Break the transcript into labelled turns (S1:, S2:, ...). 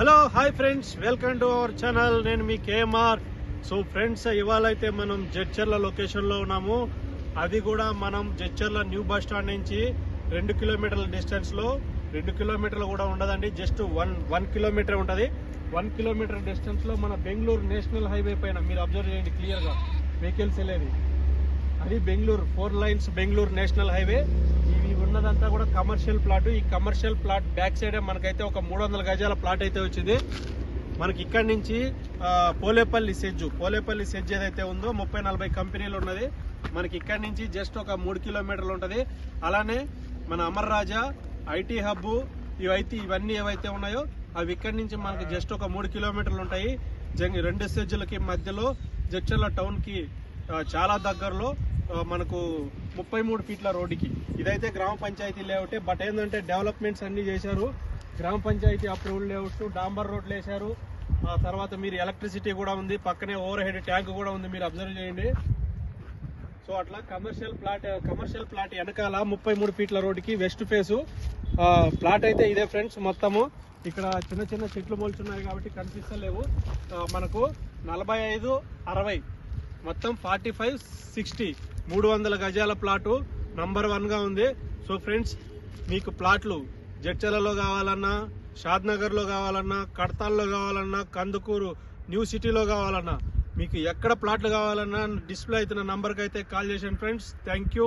S1: Hello hi friends welcome to our channel. నేను మీ KMR. So friends ఇవాళ అయితే మనం జడ్చర్ల లొకేషన్లో ఉన్నాము. అది కూడా మనం జడ్చర్ల న్యూ బస్ స్టాండ్ నుంచి రెండు కిలోమీటర్ల డిస్టెన్స్లో. రెండు కిలోమీటర్లు కూడా ఉండదండి జస్ట్ వన్ వన్ కిలోమీటర్ ఉంటుంది. వన్ కిలోమీటర్ డిస్టెన్స్లో మన బెంగళూరు నేషనల్ హైవే పైన మీరు అబ్జర్వ్ చేయండి క్లియర్గా. వెహికల్స్ వెళ్ళేది. అది Bengaluru four lines Bengaluru national highway. ఈ ఉన్నదంతా కూడా కమర్షియల్ ప్లాట్ ఈ కమర్షియల్ ప్లాట్ బ్యాక్ సైడ్ మనకైతే ఒక మూడు వందల గజాల ప్లాట్ అయితే వచ్చింది. మనకి ఇక్కడి నుంచి పోలేపల్లి సెజ్జు. పోలేపల్లి సెజ్ ఏదైతే ఉందో ముప్పై నలభై కంపెనీలు ఉన్నది. మనకి ఇక్కడి నుంచి జస్ట్ ఒక మూడు కిలోమీటర్లు ఉంటుంది. అలానే మన అమర్ రాజా ఐటీ హబ్ ఇవైతే ఇవన్నీ ఏవైతే ఉన్నాయో అవి ఇక్కడి నుంచి మనకి జస్ట్ ఒక మూడు కిలోమీటర్లు ఉంటాయి. జంగ్ రెండు సెజ్జులకి మధ్యలో జడ్చర్ల టౌన్కి చాలా దగ్గరలో మనకు ముప్పై మూడు ఫీట్ల రోడ్డుకి. ఇదైతే గ్రామ పంచాయతీ లేఅవుటే బట్ ఏంటంటే డెవలప్మెంట్స్ అన్ని చేశారు. గ్రామ పంచాయతీ అప్రూవల్ లేఅవుట్ డాంబర్ రోడ్లు వేశారు. ఆ తర్వాత మీరు ఎలక్ట్రిసిటీ కూడా ఉంది. పక్కనే ఓవర్ హెడ్ ట్యాంక్ కూడా ఉంది మీరు అబ్జర్వ్ చేయండి. సో అట్లా కమర్షియల్ ప్లాట్ కమర్షియల్ ప్లాట్ వెనకాల ముప్పై మూడు ఫీట్ల రోడ్డుకి వెస్ట్ ఫేసు. ప్లాట్ అయితే ఇదే ఫ్రెండ్స్ మొత్తము. ఇక్కడ చిన్న చిన్న చెట్లు మొలుచున్నాయి కాబట్టి కనిపిస్తలేవు. మనకు నలభై ఐదు అరవై మొత్తం ఫార్టీ ఫైవ్ సిక్స్టీ మూడు వందల గజాల ప్లాటు నంబర్ వన్గా ఉంది. సో ఫ్రెండ్స్ మీకు ప్లాట్లు జడ్చలలో కావాలన్నా షాద్ నగర్లో కావాలన్నా కడతాల్లో కావాలన్నా కందుకూరు న్యూ సిటీలో కావాలన్నా మీకు ఎక్కడ ప్లాట్లు కావాలన్నా డిస్ప్లే అవుతున్న నంబర్కి అయితే కాల్ చేశాను ఫ్రెండ్స్. Thank you.